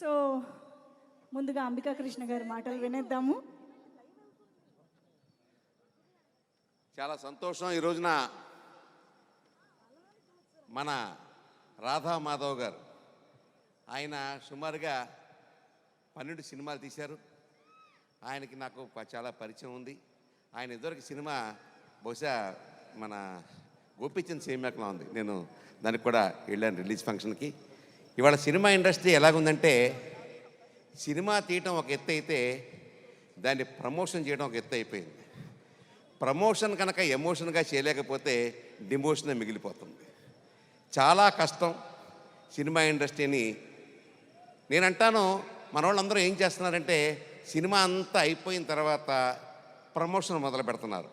So ముందుగా అంబికా కృష్ణ గారి మాటలు వినేద్దాము. చాలా సంతోషం ఈ రోజున మన రాధా మాధవ్ గారు. ఆయన సుమారుగా పన్నెండు సినిమాలు తీశారు. ఆయనకి నాకు చాలా పరిచయం ఉంది. ఆయన ఇదివరకు సినిమా బహుశా మన గోపిచంద్ సేమ్యాక్లో ఉంది. నేను దానికి కూడా వెళ్ళాను రిలీజ్ ఫంక్షన్కి. ఇవాళ సినిమా ఇండస్ట్రీ ఎలాగుందంటే సినిమా తీయటం ఒక ఎత్తు అయితే దాన్ని ప్రమోషన్ చేయడం ఒక ఎత్తు అయిపోయింది. ప్రమోషన్ కనుక ఎమోషన్గా చేయలేకపోతే డిమోషనే మిగిలిపోతుంది. చాలా కష్టం సినిమా ఇండస్ట్రీని. నేను అంటాను మన వాళ్ళందరూ ఏం చేస్తున్నారంటే సినిమా అంతా అయిపోయిన తర్వాత ప్రమోషన్ మొదలు పెడుతున్నారు.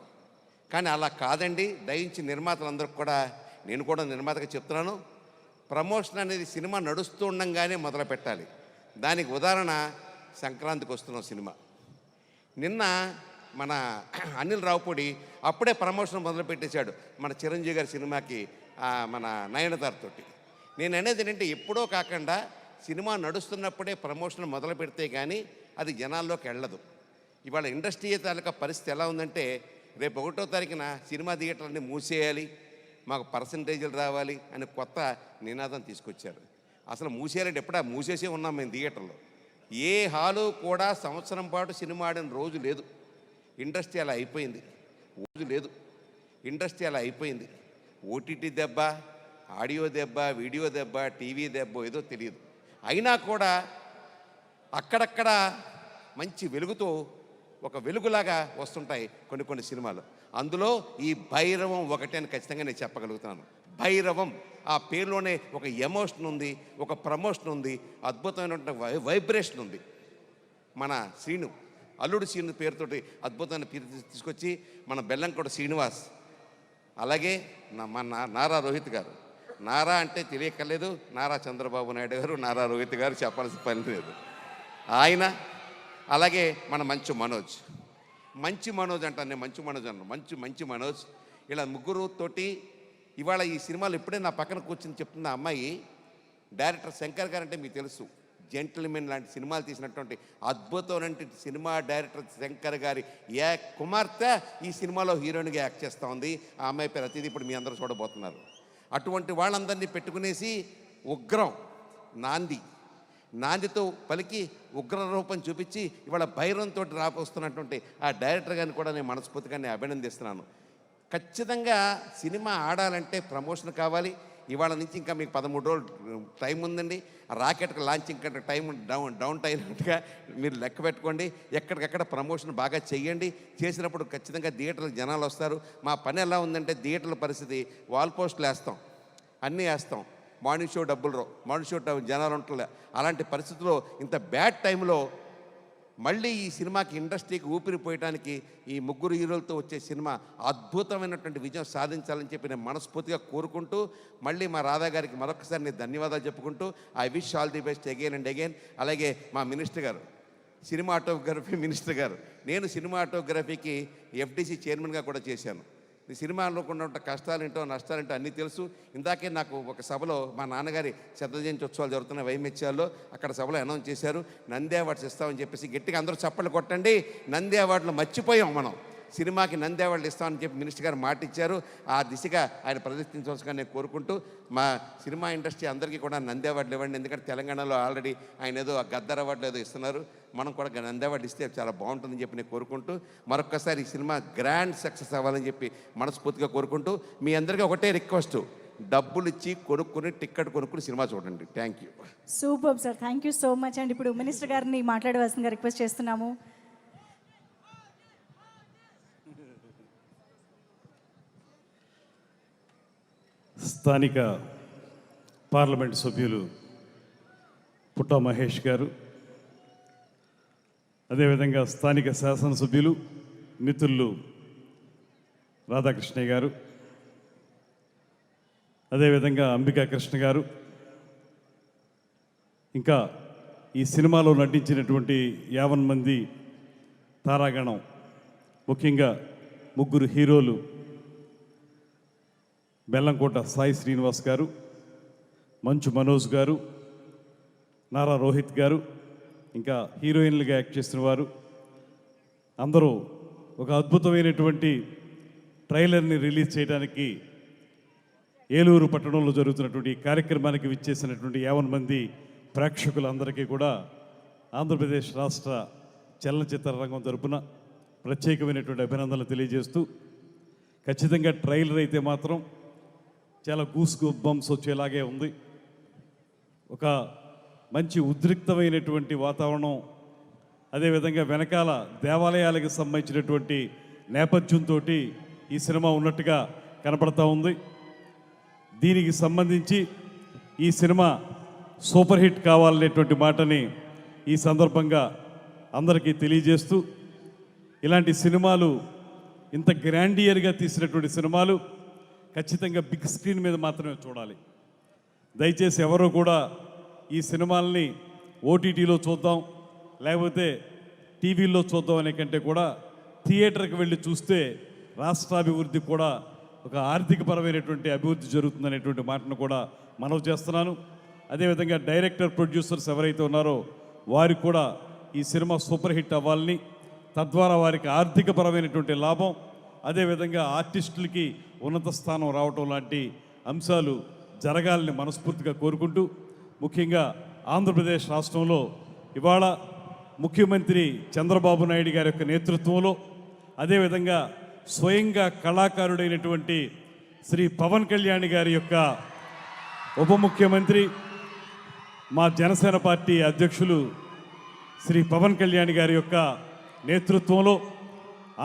కానీ అలా కాదండి. దయించి నిర్మాతలందరికీ కూడా నేను కూడా నిర్మాతగా చెప్తున్నాను. ప్రమోషన్ అనేది సినిమా నడుస్తూ ఉండంగానే మొదలు పెట్టాలి. దానికి ఉదాహరణ సంక్రాంతికి వస్తున్న సినిమా. నిన్న మన అనిల్ రావుపూడి అప్పుడే ప్రమోషన్ మొదలు పెట్టేశాడు మన చిరంజీవి గారి సినిమాకి మన నయనతారతోటి నేను అనేది ఏంటంటే ఎప్పుడో కాకుండా సినిమా నడుస్తున్నప్పుడే ప్రమోషన్ మొదలు పెడితే కానీ అది జనాల్లోకి వెళ్ళదు. ఇవాళ ఇండస్ట్రీ తాలూకా పరిస్థితి ఎలా ఉందంటే రేపు ఒకటో తారీఖున సినిమా థియేటర్లన్నీ మూసేయాలి. మాకు పర్సంటేజీలు రావాలి అని కొత్త నినాదం తీసుకొచ్చారు. అసలు మూసేయాలంటే ఎప్పుడా? మూసేసే ఉన్నాం మేము థియేటర్లో. ఏ హాలు కూడా సంవత్సరం పాటు సినిమా ఆడిన రోజు లేదు. ఇండస్ట్రీ అలా అయిపోయింది. రోజు లేదు. ఇండస్ట్రీ అలా అయిపోయింది. ఓటీటీ దెబ్బ ఆడియో దెబ్బ వీడియో దెబ్బ టీవీ దెబ్బ ఏదో తెలియదు. అయినా కూడా అక్కడక్కడ మంచి వెలుగుతో ఒక వెలుగులాగా వస్తుంటాయి కొన్ని కొన్ని సినిమాలు. అందులో ఈ భైరవం ఒకటే అని ఖచ్చితంగా నేను చెప్పగలుగుతాను భైరవం ఆ పేరులోనే ఒక ఎమోషన్ ఉంది ఒక ప్రమోషన్ ఉంది అద్భుతమైనటువంటి వై వైబ్రేషన్ ఉంది. మన శ్రీను అల్లుడు శ్రీను పేరుతోటి అద్భుతమైన పేరు తీసుకొచ్చి మన బెల్లంకోట శ్రీనివాస్ అలాగే మన నా- నారా రోహిత్ గారు. నారా అంటే తెలియక్కర్లేదు నారా చంద్రబాబు నాయుడు గారు నారా రోహిత్ గారు చెప్పాల్సిన పని లేదు. ఆయన అలాగే మన మంచు మనోజ్. మంచి మనోజ్ అంటాను నేను మంచి మనోజ్ అన్నాను. మంచి మంచి మనోజ్. ఇలా ముగ్గురు తోటి ఇవాళ ఈ సినిమాలు ఇప్పుడే నా పక్కన కూర్చుని చెప్తున్న అమ్మాయి డైరెక్టర్ శంకర్ గారు అంటే మీకు తెలుసు. జెంటిల్మెన్ లాంటి సినిమాలు తీసినటువంటి అద్భుతమైన సినిమా డైరెక్టర్ శంకర్ గారి ఏ కుమార్తె ఈ సినిమాలో హీరోయిన్గా యాక్ట్ చేస్తూ ఉంది. ఆ అమ్మాయి పేరు అతిథి ఇప్పుడు మీ అందరూ చూడబోతున్నారు. అటువంటి వాళ్ళందరినీ పెట్టుకునేసి ఉగ్రం నాంది నాందితో పలికి ఉగ్ర రూపం చూపించి ఇవాళ భైరంతో రాపోస్తున్నటువంటి ఆ డైరెక్టర్ గారిని కూడా నేను మనస్ఫూర్తిగా నేను అభినందిస్తున్నాను. ఖచ్చితంగా సినిమా ఆడాలంటే ప్రమోషన్ కావాలి. ఇవాళ నుంచి ఇంకా మీకు పదమూడు రోజులు టైం ఉందండి. రాకెట్కి లాంచింగ్ కంటే టైం డౌన్ డౌన్ అయినట్టుగా మీరు లెక్క పెట్టుకోండి. ఎక్కడికక్కడ ప్రమోషన్ బాగా చేయండి చేసినప్పుడు ఖచ్చితంగా థియేటర్లకు జనాలు వస్తారు. మా పని ఎలా ఉందంటే థియేటర్ల పరిస్థితి వాల్ పోస్టులు వేస్తాం అన్నీ వేస్తాం. మార్నింగ్ షో డబ్బులు రావు. మార్నింగ్ షో జనాలు ఉంటలే అలాంటి పరిస్థితుల్లో ఇంత బ్యాడ్ టైంలో మళ్ళీ ఈ సినిమాకి ఇండస్ట్రీకి ఊపిరి పోయడానికి ఈ ముగ్గురు హీరోలతో వచ్చే సినిమా అద్భుతమైనటువంటి విజయం సాధించాలని చెప్పి నేను మనస్ఫూర్తిగా కోరుకుంటూ మళ్ళీ మా రాధా గారికి మరొకసారి నేను ధన్యవాదాలు చెప్పుకుంటూ I wish all the best again and again అలాగే మా మినిస్టర్ గారు సినిమాటోగ్రఫీ మినిస్టర్ గారు నేను సినిమాటోగ్రఫీకి ఎఫ్డీసీ చైర్మన్గా కూడా చేశాను. నీ సినిమాలో ఉన్న కష్టాలేంటో నష్టాలేంటో అన్నీ తెలుసు. ఇందాకే నాకు ఒక సభలో మా నాన్నగారి శతజయంతి ఉత్సవాలు జరుగుతున్న వైమిత్యాల్లో అక్కడ సభలో అనౌన్స్ చేశారు నంది అవార్డ్స్ ఇస్తామని చెప్పేసి గట్టిగా అందరూ చప్పట్లు కొట్టండి నంది అవార్డులు మర్చిపోయాం మనం. సినిమాకి నందేవాళ్ళు ఇస్తామని చెప్పి మినిస్టర్ గారు మాట ఇచ్చారు ఆ దిశగా ఆయన ప్రదర్శించవలసిగా నేను కోరుకుంటూ మా సినిమా ఇండస్ట్రీ అందరికీ కూడా నంది ఇవ్వండి. ఎందుకంటే తెలంగాణలో ఆల్రెడీ ఆయన ఏదో గద్దర్ అవార్డులు ఏదో ఇస్తున్నారు. మనం కూడా నంది ఇస్తే చాలా బాగుంటుందని చెప్పి నేను కోరుకుంటూ మరొక్కసారి ఈ సినిమా గ్రాండ్ సక్సెస్ అవ్వాలని చెప్పి మనస్ఫూర్తిగా కోరుకుంటూ మీ అందరికీ ఒకటే రిక్వెస్ట్. డబ్బులు ఇచ్చి కొనుక్కుని టిక్కెట్ కొనుక్కుని సినిమా చూడండి. Thank you. Super sir. Thank you so much and. ఇప్పుడు మినిస్టర్ గారిని మాట్లాడవలసిందిగా రిక్వెస్ట్ చేస్తున్నాము. స్థానిక పార్లమెంట్ సభ్యులు పుట్ట మహేష్ గారు అదేవిధంగా స్థానిక శాసనసభ్యులు మిత్రులు రాధాకృష్ణయ్య గారు అదేవిధంగా అంబికా కృష్ణ గారు. ఇంకా ఈ సినిమాలో నటించినటువంటి యావన్ మంది తారాగణం ముఖ్యంగా ముగ్గురు హీరోలు బెల్లంకోట సాయి శ్రీనివాస్ గారు మంచు మనోజ్ గారు నారా రోహిత్ గారు ఇంకా హీరోయిన్లుగా యాక్ట్ చేసిన వారు. అందరూ ఒక అద్భుతమైనటువంటి ట్రైలర్ని రిలీజ్ చేయడానికి ఏలూరు పట్టణంలో జరుగుతున్నటువంటి ఈ కార్యక్రమానికి విచ్చేసినటువంటి యావన్ మంది ప్రేక్షకులందరికీ కూడా ఆంధ్రప్రదేశ్ రాష్ట్ర చలనచిత్ర రంగం తరపున ప్రత్యేకమైనటువంటి అభినందనలు తెలియజేస్తూ ఖచ్చితంగా ట్రైలర్ అయితే మాత్రం చాలా గూస్ బంప్స్ వచ్చేలాగే ఉంది. ఒక మంచి ఉద్రిక్తమైనటువంటి వాతావరణం అదేవిధంగా వెనకాల దేవాలయాలకు సంబంధించినటువంటి నేపథ్యంతో ఈ సినిమా ఉన్నట్టుగా కనపడతా ఉంది. దీనికి సంబంధించి ఈ సినిమా సూపర్ హిట్ కావాలనేటువంటి మాటని ఈ సందర్భంగా అందరికీ తెలియజేస్తూ ఇలాంటి సినిమాలు ఇంత గ్రాండియర్గా తీసినటువంటి సినిమాలు ఖచ్చితంగా బిగ్ స్క్రీన్ మీద మాత్రమే చూడాలి. దయచేసి ఎవరు కూడా ఈ సినిమాల్ని ఓటీటీలో చూద్దాం లేకపోతే టీవీల్లో చూద్దాం అనే కంటే కూడా థియేటర్కి వెళ్ళి చూస్తే రాష్ట్రాభివృద్ధి కూడా ఒక ఆర్థికపరమైనటువంటి అభివృద్ధి జరుగుతుందనేటువంటి మాటను కూడా మనవి చేస్తున్నాను. అదేవిధంగా డైరెక్టర్ ప్రొడ్యూసర్స్ ఎవరైతే ఉన్నారో వారికి కూడా ఈ సినిమా సూపర్ హిట్ అవ్వాలని తద్వారా వారికి ఆర్థికపరమైనటువంటి లాభం అదేవిధంగా ఆర్టిస్టులకి ఉన్నత స్థానం రావటం లాంటి అంశాలు జరగాలని మనస్ఫూర్తిగా కోరుకుంటూ ముఖ్యంగా ఆంధ్రప్రదేశ్ రాష్ట్రంలో ఇవాళ ముఖ్యమంత్రి చంద్రబాబు నాయుడు గారి యొక్క నేతృత్వంలో అదేవిధంగా స్వయంగా కళాకారుడైనటువంటి శ్రీ పవన్ కళ్యాణ్ గారి యొక్క ఉప ముఖ్యమంత్రి మా జనసేన పార్టీ అధ్యక్షులు శ్రీ పవన్ కళ్యాణ్ గారి యొక్క నేతృత్వంలో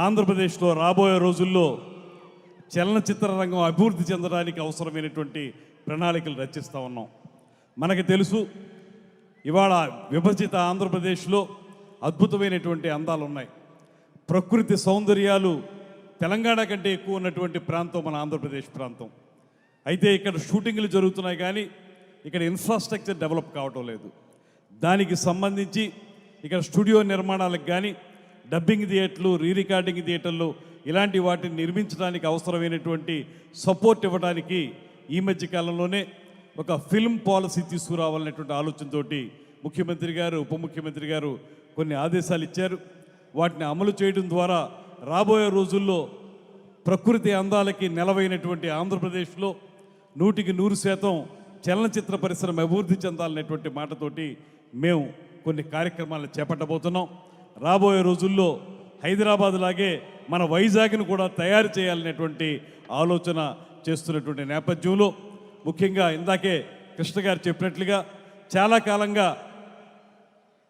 ఆంధ్రప్రదేశ్లో రాబోయే రోజుల్లో చలనచిత్ర రంగం అభివృద్ధి చెందడానికి అవసరమైనటువంటి ప్రణాళికలు రచిస్తూ ఉన్నాం. మనకి తెలుసు ఇవాళ విభజిత ఆంధ్రప్రదేశ్లో అద్భుతమైనటువంటి అందాలు ఉన్నాయి. ప్రకృతి సౌందర్యాలు తెలంగాణ కంటే ఎక్కువ ఉన్నటువంటి ప్రాంతం మన ఆంధ్రప్రదేశ్ ప్రాంతం. అయితే ఇక్కడ షూటింగ్లు జరుగుతున్నాయి కానీ ఇక్కడ ఇన్ఫ్రాస్ట్రక్చర్ డెవలప్ కావటం లేదు. దానికి సంబంధించి ఇక్కడ స్టూడియో నిర్మాణాలకు కానీ డబ్బింగ్ థియేటర్లు రీ రికార్డింగ్ థియేటర్లు ఇలాంటి వాటిని నిర్మించడానికి అవసరమైనటువంటి సపోర్ట్ ఇవ్వడానికి ఈ మధ్య కాలంలోనే ఒక ఫిల్మ్ పాలసీ తీసుకురావాలనేటువంటి ఆలోచనతోటి ముఖ్యమంత్రి గారు ఉప ముఖ్యమంత్రి గారు కొన్ని ఆదేశాలు ఇచ్చారు. వాటిని అమలు చేయడం ద్వారా రాబోయే రోజుల్లో ప్రకృతి అందాలకి నెలవైనటువంటి ఆంధ్రప్రదేశ్లో నూటికి నూరు శాతం చలనచిత్ర పరిశ్రమ అభివృద్ధి చెందాలనేటువంటి మాటతోటి మేము కొన్ని కార్యక్రమాలను చేపట్టబోతున్నాం. రాబోయే రోజుల్లో హైదరాబాద్ లాగే మన వైజాగ్ను కూడా తయారు చేయాలనేటువంటి ఆలోచన చేస్తున్నటువంటి నేపథ్యంలో ముఖ్యంగా ఇందాకే కృష్ణ గారు చెప్పినట్లుగా చాలా కాలంగా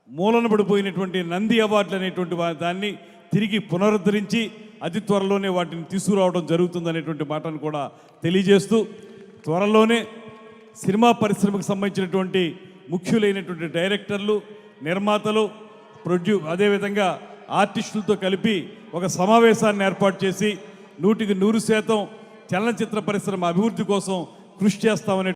మూలన పడిపోయినటువంటి నంది అవార్డులు అనేటువంటి దాన్ని తిరిగి పునరుద్ధరించి అతి త్వరలోనే వాటిని తీసుకురావడం జరుగుతుందనేటువంటి మాటను కూడా తెలియజేస్తూ త్వరలోనే సినిమా పరిశ్రమకు సంబంధించినటువంటి ముఖ్యులైనటువంటి డైరెక్టర్లు నిర్మాతలు ప్రొడ్యూ అదేవిధంగా ఆర్టిస్టులతో కలిపి ఒక సమావేశాన్ని ఏర్పాటు చేసి నూటికి నూరు శాతం చలనచిత్ర పరిశ్రమ అభివృద్ధి కోసం కృషి చేస్తామనే